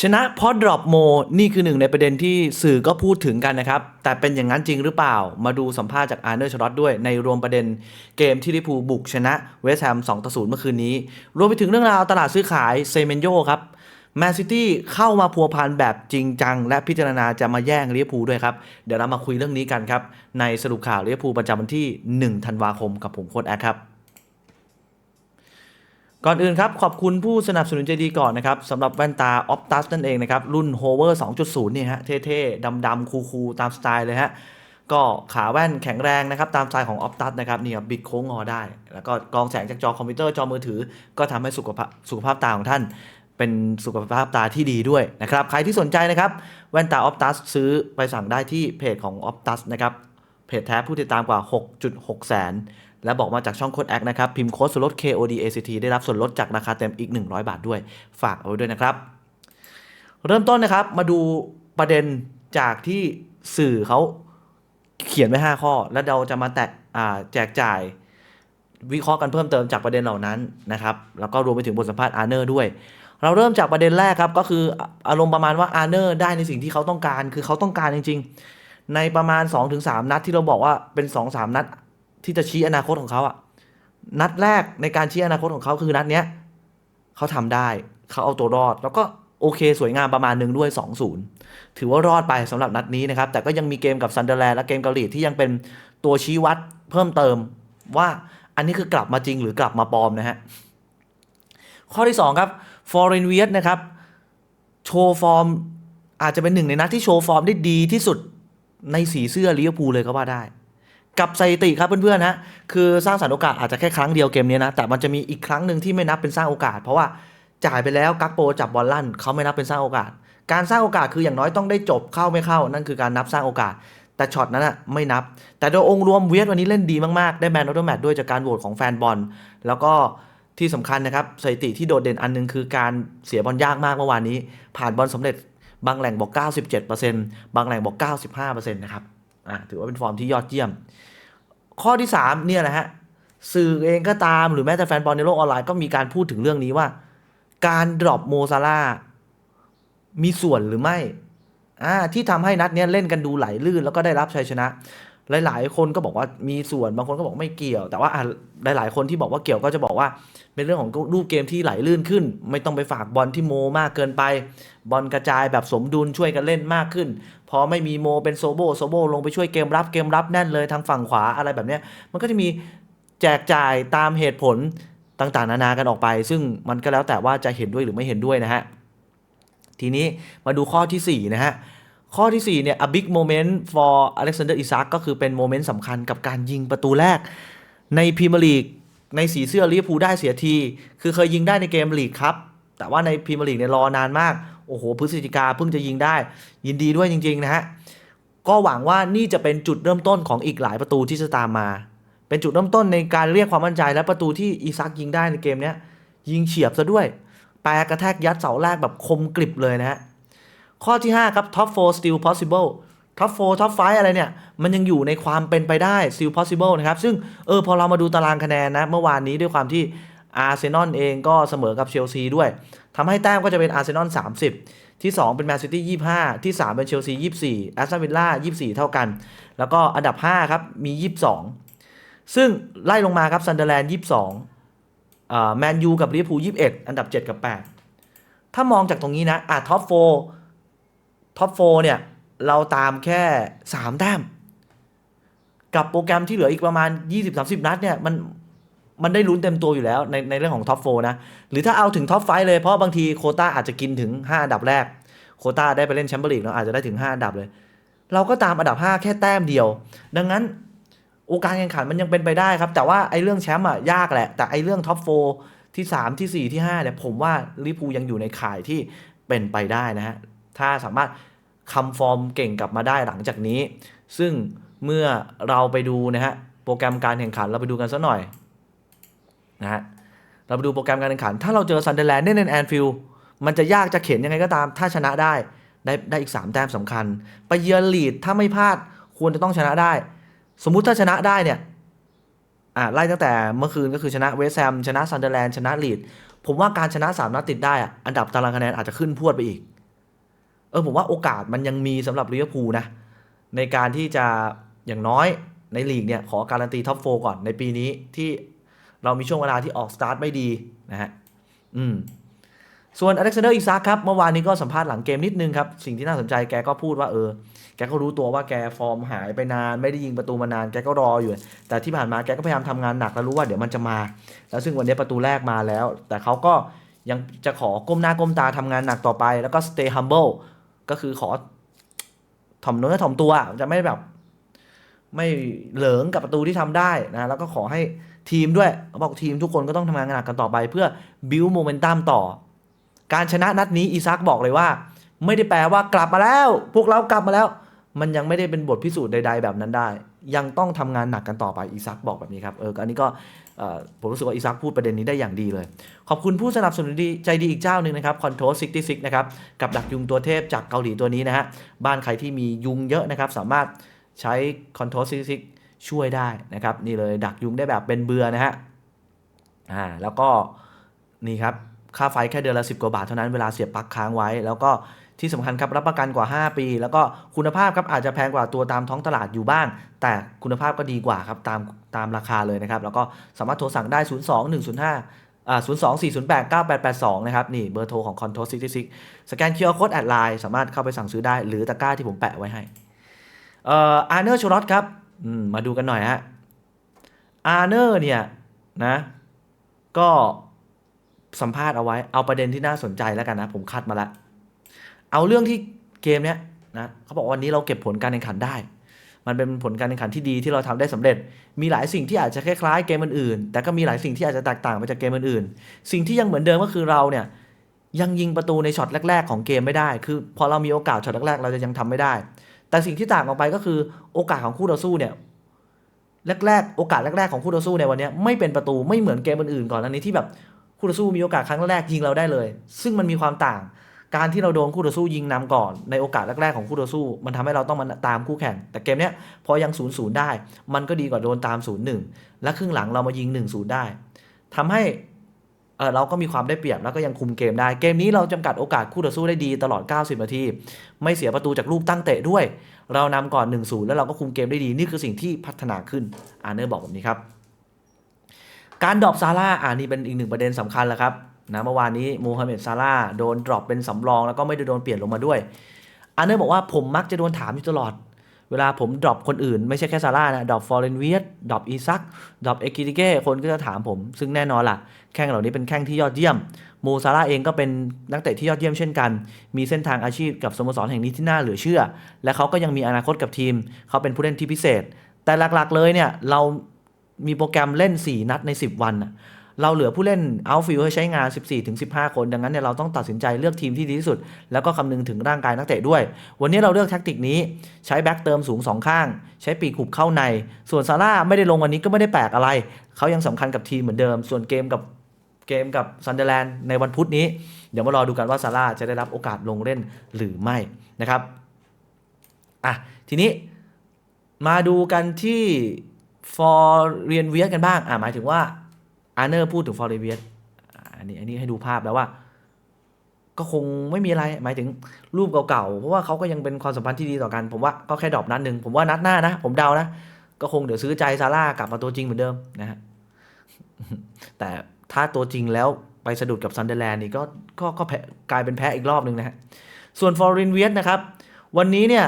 ชนะเพราะดรอปโมนี่คือหนึ่งในประเด็นที่สื่อก็พูดถึงกันนะครับ แต่เป็นอย่างนั้นจริงหรือเปล่า มาดูสัมภาษณ์จากอาร์เนอร์ชลอตด้วยในรวมประเด็นเกมที่ลิพูบุกชนะเวสต์แฮม2ต่อ0เมื่อคืนนี้ รวมไปถึงเรื่องราวตลาดซื้อขายเซเมนโยครับแมนซิตี้เข้ามาพัวพันแบบจริงจัง และพิจารณาจะมาแย่งลิเวอร์พูลด้วยครับ เดี๋ยวเรามาคุยเรื่องนี้กันครับ ในสรุปข่าวลิเวอร์พูลประจำวันที่ 1 ธันวาคมกับผมโค้ดแอคครับ ก่อนอื่นครับ ขอบคุณผู้สนับสนุนใจดีก่อนนะครับสำหรับแว่นตา Optus นั่นเองนะครับ รุ่น Hover 2.0 นี่ฮะ เท่ๆ ดำๆ คูลๆ ตามสไตล์เลยฮะ ก็ขาแว่นแข็งแรงนะครับ ตามสไตล์ของ Optus นะครับ นี่ครับบิดโค้งงอได้ แล้วก็กรองแสงจากจอคอมพิวเตอร์จอมือถือ ก็ทำให้สุขภาพสุขภาพตาของท่านเป็นสุขภาพตาที่ดีด้วยนะครับ ใครที่สนใจนะครับ แว่นตา Optus ซื้อไปสั่งได้ที่เพจของ Optus นะครับ เพจแท้ผู้ติดตามกว่า 6.6 แสน และบอกมาจากช่องโค้ดแอคนะครับ พิมพ์โค้ดส่วนลด KOD ACT ได้รับส่วนลดจากราคาเต็มอีก 100 บาทด้วย ฝากเอาไว้ด้วยนะครับ เริ่มต้นนะครับมาดูประเด็นจากที่สื่อเขาเขียนไว้ 5 ข้อ แล้วเราจะมาแตกแจกจ่ายวิเคราะห์กันเพิ่มเติมจากประเด็นเหล่านั้นนะครับ แล้วก็รวมไปถึงบทสัมภาษณ์อาร์เนอร์ด้วย เราเริ่มจากประเด็นแรกครับ ก็คืออารมณ์ประมาณว่าอาร์เนอร์ได้ในสิ่งที่เขาต้องการ คือเขาต้องการจริง ๆ ในประมาณ 2-3 นัดที่เราบอกว่าเป็น 2-3 นัด ที่จะชี้อนาคตของเขาอะนัดแรกในการชี้อนาคตของเขาคือนัดเนี้ยเขาทำได้เขาเอาตัวรอด แล้วก็โอเคสวยงามประมาณหนึ่งด้วย 2-0 ถือว่ารอดไปสำหรับนัดนี้นะครับ แต่ก็ยังมีเกมกับซันเดอร์แลนด์และเกมเกาหลีที่ยังเป็นตัวชี้วัดเพิ่มเติมว่าอันนี้คือกลับมาจริงหรือกลับมาปลอมนะฮะ ข้อที่ 2 ครับฟอร์เรนเวียสนะครับ โชว์ฟอร์มอาจจะเป็นหนึ่งในนัดที่โชว์ฟอร์มได้ดีที่สุดในสีเสื้อลิเวอร์พูลเลยก็ว่าได้ กับสถิติครับเพื่อนๆนะคือสร้างสรรค์โอกาสอาจจะแค่ครั้งเดียวเกมนี้นะแต่มันจะมีอีกครั้งหนึ่งที่ไม่นับเป็นสร้างโอกาส เพราะว่าจ่ายไปแล้วกักโปจับบอลลั่นเขาไม่นับเป็นสร้างโอกาส การสร้างโอกาสคืออย่างน้อยต้องได้จบเข้าไม่เข้า นั่นคือการนับสร้างโอกาส แต่ช็อตนั้นอะไม่นับ แต่โดยองค์รวมเวียดวันนี้เล่นดีมากๆ ได้แมนออฟเดอะแมตด้วยจากการโหวตของแฟนบอลแล้วก็ที่สำคัญนะครับสถิติที่โดดเด่นอันหนึงคือการเสียบอลยากมากเมื่อวานนี้ ผ่านบอลสำเร็จบางแหล่งบอก 97%บางแหล่งบอก 95%นะครับอ่าถือว่าเป็นฟอร์มที่ยอดเยี่ยม ข้อที่3เนี่ยแหละฮะสื่อเองก็ตามหรือแม้แต่แฟนบอลในโลกออนไลน์ก็มีการพูดถึงเรื่องนี้ว่า การดรอปโมซาร่ามีส่วนหรือไม่อ่าที่ทำให้นัดเนี้ยเล่นกันดูไหลลื่นแล้วก็ได้รับชัยชนะ หลายๆ คนก็บอกว่ามีส่วนบางคนก็บอกไม่เกี่ยว แต่ว่าอะหลาย ๆ คนที่บอกว่าเกี่ยวก็จะบอกว่า เป็นเรื่องของรูปเกมที่ไหลลื่นขึ้น ไม่ต้องไปฝากบอลที่โมมากเกินไป บอลกระจายแบบสมดุลช่วยกันเล่นมากขึ้น พอไม่มีโมเป็นโซโบโซโบลงไปช่วยเกมรับเกมรับแน่นเลยทางฝั่งขวาอะไรแบบนี้มันก็จะมีแจกจ่ายตามเหตุผลต่างๆ นานากันออกไป ซึ่งมันก็แล้วแต่ว่าจะเห็นด้วยหรือไม่เห็นด้วยนะฮะ ทีนี้มาดูข้อทีสี่4 นะฮะ ข้อที่ 4 เนี่ย a big moment for Alexander Isak ก็คือเป็นโมเมนต์สำคัญกับการยิงประตูแรก ในพรีเมียร์ลีกในสีเสื้อลิเวอร์พูลได้เสียที คือเคยยิงได้ในเกมลีกครับ แต่ว่าในพรีเมียร์ลีกเนี่ยรอนานมาก โอ้โหพฤศจิกาเพิ่งจะยิงได้ ยินดีด้วยจริง ๆ นะฮะ ก็หวังว่านี่จะเป็นจุดเริ่มต้นของอีกหลายประตูที่จะตามมา เป็นจุดเริ่มต้นในการเรียกความมั่นใจและประตูที่อีซักยิงได้ในเกมนี้ยยิงเฉียบซะด้วย แปรกระแทกยัดเสาแรกแบบคมกริบเลยนะฮะ ข้อที่ 5 ครับ top 4 still possible top 4 top 5อะไรเนี่ย มันยังอยู่ในความเป็นไปได้ still possible นะครับ ซึ่งเออพอเรามาดูตารางคะแนนนะ เมื่อวานนี้ด้วยความที่อาร์เซนอลเองก็เสมอกับเชลซีด้วยทำให้แต้มก็จะเป็นอาร์เซนอล30 ที่ 2 เป็นแมนซิตี้25ที่ 3 เป็นเชลซี24แอสตันวิลล่า24เท่ากัน แล้วก็อันดับ 5 ครับ มี 22 ซึ่งไล่ลงมาครับซันเดอร์แลนด์22อ่าแมนยูกับลิเวอร์พูล21อันดับ 7 กับ 8 ถ้ามองจากตรงนี้นะอะท็อป4 ท็อปโฟเนี่ย เราตามแค่ 3 แต้ม กับโปรแกรมที่เหลืออีกประมาณ 20-30 นัดเนี่ยมันมันได้ลุ้นเต็มตัวอยู่แล้วในในเรื่องของท็อปโฟนะ หรือถ้าเอาถึงท็อปไฟเลย เพราะบางทีโคต้าอาจจะกินถึง 5 อันดับแรก โคต้าได้ไปเล่นแชมเปี้ยนลีกเนาะอาจจะได้ถึง 5 อันดับเลย เราก็ตามอันดับ 5 แค่แต้มเดียว ดังนั้นโอกาสแข่งขันมันยังเป็นไปได้ครับ แต่ว่าไอ้เรื่องแชมป์อะยากแหละ แต่ไอ้เรื่องท็อปโฟที่ 3 ที่ 4 ที่5เนี่ยผมว่าลิพูยังอยู่ในข่ายที่เป็นไปได้นะฮะถ้าสามารถ คำฟอร์มเก่งกลับมาได้หลังจากนี้ ซึ่งเมื่อเราไปดูนะฮะโปรแกรมการแข่งขันเราไปดูกันสักหน่อยนะฮะเราไปดูโปรแกรมการแข่งขัน ถ้าเราเจอซันเดอร์แลนด์เน่นแอนฟิลมันจะยากจะเข็นยังไงก็ตาม ถ้าชนะได้ได้ได้อีก 3 แต้มสำคัญ ไปเยือนลีดถ้าไม่พลาดควรจะต้องชนะได้ สมมุติถ้าชนะได้เนี่ยอ่าไล่ตั้งแต่เมื่อคืนก็คือชนะเวสต์แฮมชนะซันเดอร์แลนด์ชนะลีดผมว่าการชนะ 3 นัดติดได้อะอันดับตารางคะแนนอาจจะขึ้นพวดไปอีก เออผมว่าโอกาสมันยังมีสำหรับลิเวอร์พูลนะ ในการที่จะอย่างน้อยในลีกเนี่ยขอการันตีท็อปโฟก่อนในปีนี้ที่เรามีช่วงเวลาที่ออกสตาร์ทไม่ดีนะฮะอืมส่วนอเล็กซานเดอร์อิซากครับ เมื่อวานนี้ก็สัมภาษณ์หลังเกมนิดนึงครับ สิ่งที่น่าสนใจแกก็พูดว่าเออ แกก็รู้ตัวว่าแกฟอร์มหายไปนาน ไม่ได้ยิงประตูมานานแกก็รออยู่ แต่ที่ผ่านมาแกก็พยายามทำงานหนักแล้วรู้ว่าเดี๋ยวมันจะมา แล้วซึ่งวันนี้ประตูแรกมาแล้ว แต่เขาก็ยังจะขอก้มหน้าก้มตาทำงานหนักต่อไป แล้วก็ stay humble ก็คือขอถ่อมเนื้อถ่อมตัวจะไม่แบบ ไม่เหลิงกับประตูที่ทำได้นะแล้วก็ขอให้ทีมด้วยเขาบอกทีมทุกคนก็ต้องทำงานหนักกันต่อไป เพื่อบิวโมเมนตัมต่อ การชนะนัดนี้อีซักบอกเลยว่า ไม่ได้แปลว่ากลับมาแล้ว พวกเรากลับมาแล้ว มันยังไม่ได้เป็นบทพิสูจน์ใด ๆ แบบนั้นได้ ยังต้องทำงานหนักกันต่อไปอีซักบอกแบบนี้ครับเอออันนี้ก็ผมรู้สึกว่าอีซักพูดประเด็นนี้ได้อย่างดีเลย ขอบคุณผู้สนับสนุนดีใจดีอีกเจ้าหนึ่งนะครับ Control 66นะครับกับดักยุงตัวเทพจากเกาหลีตัวนี้นะฮะบ้านใครที่มียุงเยอะนะครับสามารถใช้ Control 66ช่วยได้นะครับนี่เลยดักยุงได้แบบเป็นเบือนะฮะอ่าแล้วก็นี่ครับค่าไฟแค่เดือนละ 10 กว่าบาทเท่านั้นเวลาเสียบปลั๊กค้างไว้ แล้วก็ ที่สำคัญครับรับประกันกว่า 5 ปี แล้วก็คุณภาพครับอาจจะแพงกว่าตัวตามท้องตลาดอยู่บ้าง แต่คุณภาพก็ดีกว่าครับตามตามราคาเลยนะครับแล้วก็สามารถโทรสั่งได้ 0 2 1 0 5อ่า0 2 4 0 8 9 8 8 2 นะครับ นี่เบอร์โทรของ Control 66สแกน QR Code แอดไลน์สามารถเข้าไปสั่งซื้อได้ หรือตะกร้าที่ผมแปะไว้ให้ เอ่ออาร์เนอร์ชลอตครับอืมมาดูกันหน่อยฮะอาร์เนอร์เนี่ยนะ ก็สัมภาษณ์เอาไว้เอาประเด็นที่น่าสนใจแล้วกันนะ ผมคัดมาละ เอาเรื่องที่เกมเนี้ยนะเขาบอกวันนี้เราเก็บผลการแข่งขันได้ มันเป็นผลการแข่งขันที่ดีที่เราทำได้สำเร็จ มีหลายสิ่งที่อาจจะคล้ายๆเกมอื่นๆ แต่ก็มีหลายสิ่งที่อาจจะแตกต่างไปจากเกมอื่นๆ สิ่งที่ยังเหมือนเดิมก็คือเราเนี่ยยังยิงประตูในช็อตแรก ๆ ของเกมไม่ได้ คือพอเรามีโอกาสช็อตแรกๆ เราจะยังทำไม่ได้ แต่สิ่งที่ต่างออกไปก็คือโอกาสของคู่ต่อสู้เนี่ยแรกๆ โอกาสแรกๆ ของคู่ต่อสู้ในวันนี้ไม่เป็นประตูไม่เหมือนเกมอื่นๆก่อนอันนี้ที่แบบคู่ต่อสู้มีโอกาสครั้งแรกยิงเราได้เลย ซึ่งมันมีความต่าง การที่เราโดนคู่ต่อสู้ยิงนำก่อนในโอกาสแรกๆของคู่ต่อสู้ มันทำให้เราต้องมาตามคู่แข่ง แต่เกมเนี้ยพอยัง0ูนย์ได้ มันก็ดีกว่าโดนตาม0ูนย์หและครึ่งหลังเรามายิง1นศูนย์ได้ทำให้เออเราก็มีความได้เปรียบแล้วก็ยังคุมเกมได้ เกมนี้เราจำกัดโอกาสคู่ต่อสู้ได้ดีตลอด 90 นาที ไม่เสียประตูจากลูกตั้งเตะด้วย เรานำก่อน1 0แล้วเราก็คุมเกมได้ดีนี่คือสิ่งที่พัฒนาขึ้นอาร์เนอร์บอกแบบนี้ครับการดรอปซาร่าอ่านี่เป็นอีกหนึ่งประเด็นสำคัญแล้วครับ นะเมื่อวานนี้มูฮัมเหม็ดซาร่าโดนดรอปเป็นสำรอง แล้วก็ไม่ได้โดนเปลี่ยนลงมาด้วยอาร์เนอร์บอกว่าผมมักจะโดนถามอยู่ตลอด เวลาผมดรอปคนอื่น ไม่ใช่แค่ซาร่านะดรอปฟอร์เรนเวียดดรอปอีซักดรอปเอกิติเก้คนก็จะถามผม ซึ่งแน่นอนล่ะ แข้งเหล่านี้เป็นแข้งที่ยอดเยี่ยมโมซาร่าเองก็เป็นนักเตะที่ยอดเยี่ยมเช่นกัน มีเส้นทางอาชีพกับสโมสรแห่งนี้ที่น่าเหลือเชื่อ และเขาก็ยังมีอนาคตกับทีม เขาเป็นผู้เล่นที่พิเศษ แต่หลักๆเลยเนี่ยเรามีโปรแกรมเล่น 4 นัดใน 10 วันน่ะ เราเหลือผู้เล่นเอาฟิลให้ใช้งาน 14-15 คน ดังนั้นเนี่ยเราต้องตัดสินใจเลือกทีมที่ดีที่สุด แล้วก็คำนึงถึงร่างกายนักเตะด้วย วันนี้เราเลือกแท็กติกนี้ใช้แบ็กเติมสูง 2 ข้าง ใช้ปีกหุบเข้าใน ส่วนซาร่าไม่ได้ลงวันนี้ก็ไม่ได้แปลกอะไร เขายังสำคัญกับทีมเหมือนเดิม ส่วนเกมกับเกมกับซันเดอร์แลนด์ในวันพุธนี้ เดี๋ยวมารอดูกันว่าซาร่าจะได้รับโอกาสลงเล่นหรือไม่นะครับอะทีนี้มาดูกันที่ฟอร์เรียนเวียกันบ้างอะหมายถึงว่า อาร์เนอร์พูดถึงฟอร์เรนเวียอันนี้อันนี้ให้ดูภาพแล้วว่า ก็คงไม่มีอะไรหมายถึงรูปเก่าๆ เพราะว่าเขาก็ยังเป็นความสัมพันธ์ที่ดีต่อกัน ผมว่าก็แค่ดรอปนัดหนึ่งผมว่านัดหน้านะ ผมเดานะ ก็คงเดี๋ยวซื้อใจซาร่ากลับมาตัวจริงเหมือนเดิมนะฮะแต่ถ้าตัวจริงแล้วไปสะดุดกับซันเดอร์แลนด์นี่ก็ก็ก็กลายเป็นแพ้อีกรอบหนึ่งนะฮะส่วนฟอร์เรนเวียสนะครับ วันนี้เนี่ย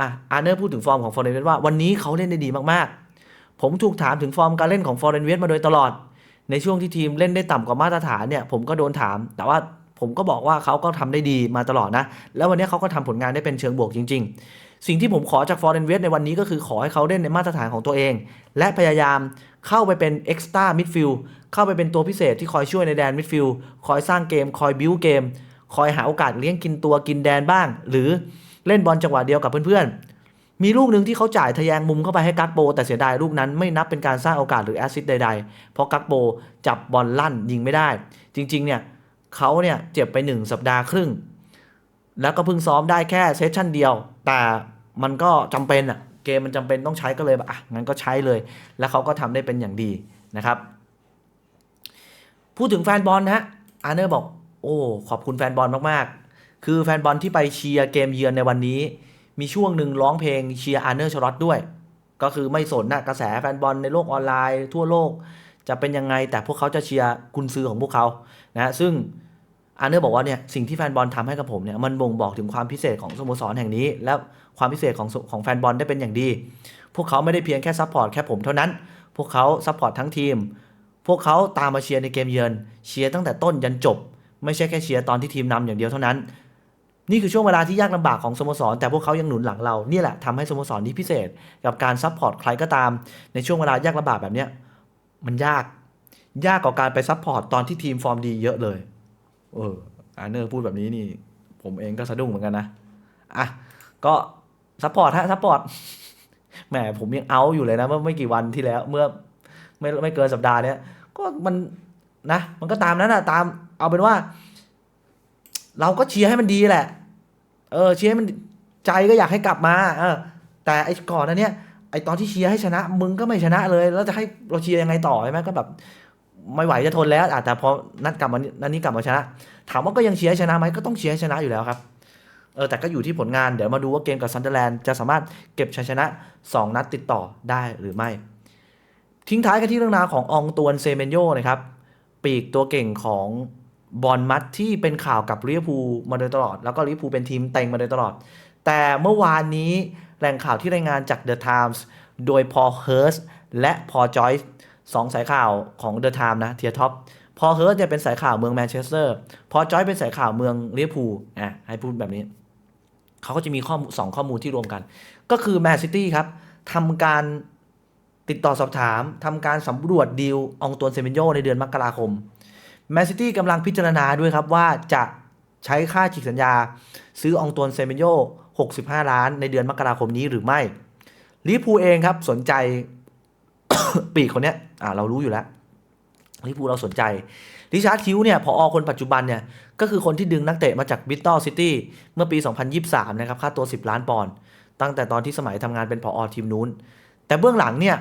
อะอาร์เนอร์พูดถึงฟอร์มของฟอร์เรนเวียสว่าวันนี้เขาเล่นได้ดีมากๆ ผมถูกถามถึงฟอร์มการเล่นของฟอร์เรนเวียสมาโดยตลอด ในช่วงที่ทีมเล่นได้ต่ำกว่ามาตรฐานเนี่ยผมก็โดนถาม แต่ว่าผมก็บอกว่าเขาก็ทำได้ดีมาตลอดนะ แล้ววันนี้เขาก็ทำผลงานได้เป็นเชิงบวกจริง ๆ สิ่งที่ผมขอจากฟอร์เรนเวสในวันนี้ก็คือขอให้เขาเล่นในมาตรฐานของตัวเอง และพยายามเข้าไปเป็นเอ็กซ์ต้ามิดฟิลด์เข้าไปเป็นตัวพิเศษที่คอยช่วยในแดนมิดฟิลด์คอยสร้างเกม คอยบิวเกม คอยหาโอกาสเลี้ยงกินตัวกินแดนบ้าง หรือเล่นบอลจังหวะเดียวกับเพื่อนๆ มีลูกหนึ่งที่เขาจ่ายทะแยงมุมเข้าไปให้กักโบแต่เสียดายลูกนั้นไม่นับเป็นการสร้างโอกาสหรือแอสซิสต์ใดๆ เพราะกักโบจับบอลลั่นยิงไม่ได้ จริงๆเนี่ยเขาเนี่ยเจ็บไป 1 สัปดาห์ครึ่ง แล้วก็เพิ่งซ้อมได้แค่เซสชั่นเดียว แต่มันก็จำเป็นอะเกมมันจำเป็นต้องใช้ก็เลยแบบอะงั้นก็ใช้เลย แล้วเขาก็ทำได้เป็นอย่างดีนะครับ พูดถึงแฟนบอลนะฮะอาร์เนอร์บอกโอ้ขอบคุณแฟนบอลมากๆ คือแฟนบอลที่ไปเชียร์เกมเยือนในวันนี้ มีช่วงหนึ่งร้องเพลงเชียร์อาร์เนอร์ชลอตด้วย ก็คือไม่สนนะกระแสแฟนบอลในโลกออนไลน์ ทั่วโลกจะเป็นยังไง แต่พวกเขาจะเชียร์กุนซือของพวกเขานะซึ่งอาร์เนอร์บอกว่าเนี่ยสิ่งที่แฟนบอลทำให้กับผมเนี่ยมันบ่งบอกถึงความพิเศษของสโมสรแห่งนี้ และความพิเศษของของแฟนบอลได้เป็นอย่างดี พวกเขาไม่ได้เพียงแค่ซัพพอร์ตแค่ผมเท่านั้น พวกเขาซัพพอร์ตทั้งทีม พวกเขาตามมาเชียร์ในเกมเยือนเชียร์ตั้งแต่ต้นยันจบ ไม่ใช่แค่เชียร์ตอนที่ทีมนำอย่างเดียวเท่านั้น นี่คือช่วงเวลาที่ยากลำบากของสโมสร แต่พวกเขายังหนุนหลังเรานี่แหละทำให้สโมสรนี้พิเศษ กับการซัพพอร์ตใครก็ตาม ในช่วงเวลายากลำบากแบบเนี้ยมันยากยากกว่าการไปซัพพอร์ตตอนที่ทีมฟอร์มดีเยอะเลย เอออาร์เนอร์พูดแบบนี้นี่ ผมเองก็สะดุ้งเหมือนกันนะอะก็ซัพพอร์ตฮะซัพพอร์ตแหมผมยังเอาอยู่เลยนะเมื่อไม่กี่วันที่แล้ว เมื่อไม่ไม่เกินสัปดาห์เนี้ยก็มันนะ มันก็ตามนั้นนะตามเอาเป็นว่า เราก็เชียร์ให้มันดีแหละ เออเชียร์ให้มันใจก็อยากให้กลับมา เออ แต่ไอ้ก่อนนั้นเนี้ยไอ้ตอนที่เชียร์ให้ชนะ มึงก็ไม่ชนะเลย แล้วจะให้เราเชียร์ยังไงต่อใช่ไหมก็แบบ ไม่ไหวจะทนแล้วอะแต่พอนัดกลับมานัดนี้กลับมาชนะ ถามว่าก็ยังเชียร์ให้ชนะไหมก็ต้องเชียร์ให้ชนะอยู่แล้วครับเออแต่ก็อยู่ที่ผลงานเดี๋ยวมาดูว่าเกมกับซันเดอร์แลนด์จะสามารถเก็บชัยชนะ 2 นัดติดต่อได้หรือไม่ ทิ้งท้ายกันที่เรื่องราวของอองตวนเซเมนโยนะครับ ปีกตัวเก่งของ บอลมัดที่เป็นข่าวกับลิเวอร์พูลมาโดยตลอด แล้วก็ลิเวอร์พูลเป็นทีมเต็งมาโดยตลอด แต่เมื่อวานนี้แหล่งข่าวที่รายงานจาก The Times โดยพอเฮิร์สและพอจอยส์สองสายข่าวของ The Times นะเทียท็อปพอเฮิร์สเนี่ยเป็นสายข่าวเมืองแมนเชสเตอร์พอจอยเป็นสายข่าวเมืองลิเวอร์พูลอะให้พูดแบบนี้เขาก็จะมีข้อมูลสองข้อมูลที่รวมกัน ก็คือแมนซิตี้ครับทำการติดต่อสอบถามทำการสำรวจดีลองตวนเซมนโยในเดือนมกราคม แมนซิตี้กำลังพิจารณาด้วยครับว่าจะใช้ค่าฉีกสัญญา ซื้อองตวนเซเมนโย65 ล้านในเดือนมกราคมนี้หรือไม่ลิพูเองครับสนใจปีกคนเนี้ยอ่าเรารู้อยู่แล้วลิพูเราสนใจริชาร์ดคิวเนี่ยพออคนปัจจุบันเนี่ย ก็คือคนที่ดึงนักเตะมาจากบิตตอลซิตี้เมื่อปี 2023 นะครับ ค่าตัว 10 ล้านปอนด์ตั้งแต่ตอนที่สมัยทำงานเป็นผออทีมนู้น แต่เบื้องหลังเนี่ย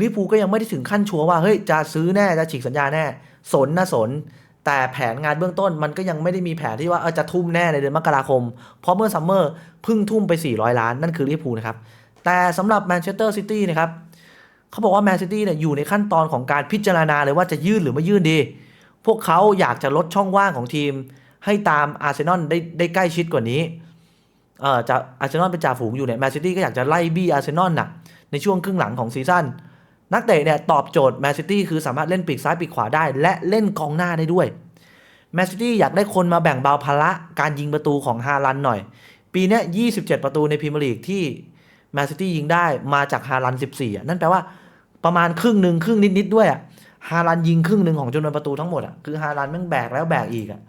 ลิเวอร์พูก็ยังไม่ได้ถึงขั้นชัวร์ว่าเฮ้ยจะซื้อแน่จะฉีกสัญญาแน่ สนนะสน แต่แผนงานเบื้องต้นมันก็ยังไม่ได้มีแผนที่ว่าเออจะทุ่มแน่ในเดือนมกราคม เพราะเมื่อซัมเมอร์เพิ่งทุ่มไป 400 ล้าน นั่นคือลิเวอร์พูนะครับ แต่สำหรับแมนเชสเตอร์ซิตี้นะครับเขาบอกว่าแมนซิตี้เนี่ยอยู่ในขั้นตอนของการพิจารณาเลยว่าจะยื่นหรือไม่ยื่นดี พวกเขาอยากจะลดช่องว่างของทีม ให้ตามอาร์เซนอลได้ได้ใกล้ชิดกว่านี้เออจะอาร์เซนอลเป็นจ่าฝูงอยู่เนี่ยแมนซิตี้ก็อยากจะไล่บี้อาร์เซนอลน่ะในช่วงครึ่งหลังของซีซั่น นักเตะเนี่ยตอบโจทย์แมนซิตี้คือสามารถเล่นปีกซ้ายปีกขวาได้ และเล่นกองหน้าได้ด้วยแมนซิตี้อยากได้คนมาแบ่งเบาภาระการยิงประตูของฮาลันหน่อย ปีนี้27 ประตูในพรีเมียร์ลีกที่แมนซิตี้ยิงได้มาจากฮาลัน14อะนั่นแปลว่าประมาณครึ่งหนึ่งครึ่งนิดๆด้วยอะฮาลันยิงครึ่งหนึ่งของจำนวนประตูทั้งหมดอะคือฮาลันแม่งแบกแล้วแบกอีกอะ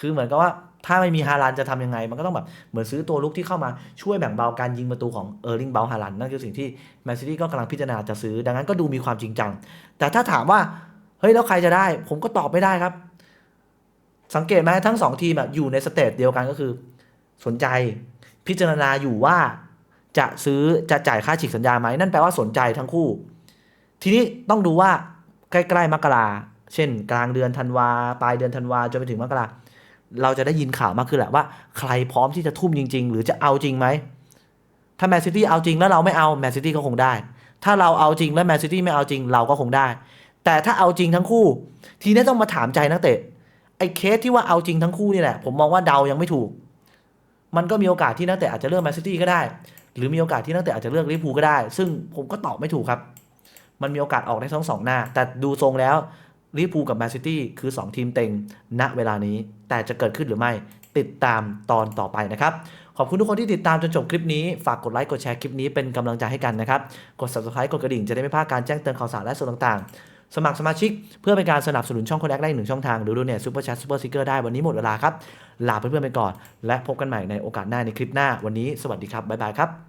คือเหมือนกับว่า ถ้าไม่มีฮาลันจะทำยังไง มันก็ต้องแบบเหมือนซื้อตัวลุกที่เข้ามาช่วยแบ่งเบาการยิงประตูของเออร์ลิงเบลฮาลันนั่นคือสิ่งที่แมนซิตี้ก็กำลังพิจารณาจะซื้อ ดังนั้นก็ดูมีความจริงจัง แต่ถ้าถามว่า เฮ้ยแล้วใครจะได้ ผมก็ตอบไม่ได้ครับ สังเกตไหมทั้งสองทีมอยู่ในสเตจเดียวกันก็คือ สนใจพิจารณาอยู่ว่าจะซื้อจะจ่ายค่าฉีกสัญญาไหมนั่นแปลว่าสนใจทั้งคู่ ทีนี้ต้องดูว่าใกล้ๆมกราเช่น กลางเดือนธันวาปลายเดือนธันวาจนไปถึงมกรา เราจะได้ยินข่าวมากขึ้นแหละว่าใครพร้อมที่จะทุ่มจริง ๆ หรือจะเอาจริงไหม ถ้าแมนซิตี้เอาจริงแล้วเราไม่เอาแมนซิตี้ก็คงได้ ถ้าเราเอาจริงแล้วแมนซิตี้ไม่เอาจริงเราก็คงได้ แต่ถ้าเอาจริงทั้งคู่ ทีนี้ต้องมาถามใจนักเตะไอ้เคสที่ว่าเอาจริงทั้งคู่นี่แหละ ผมมองว่าเดายังไม่ถูก มันก็มีโอกาสที่นักเตะอาจจะเลือกแมนซิตี้ก็ได้ หรือมีโอกาสที่นักเตะอาจจะเลือกลิเวอร์พูลก็ได้ ซึ่งผมก็ตอบไม่ถูกครับ มันมีโอกาสออกได้ทั้งสองหน้า แต่ดูทรงแล้ว ลิเวอร์พูลกับแมนซิตี้คือ 2 ทีมเต็งณเวลานี้ แต่จะเกิดขึ้นหรือไม่ติดตามตอนต่อไปนะครับ ขอบคุณทุกคนที่ติดตามจนจบคลิปนี้ ฝากกดไลค์กดแชร์คลิปนี้เป็นกำลังใจให้กันนะครับ กด subscribe กดกระดิ่งจะได้ไม่พลาดการแจ้งเตือนข่าวสารและส่วนต่างๆ สมัครสมาชิกเพื่อเป็นการสนับสนุนช่องคนแรกได้หนึ่งช่องทางหรือดูเนี่ยซูเปอร์แชทซูเปอร์ซิเกอร์ได้วันนี้หมดเวลาครับลาเพื่อนๆไปก่อน และพบกันใหม่ในโอกาสหน้าในคลิปหน้าวันนี้สวัสดีครับบ๊ายบายครับ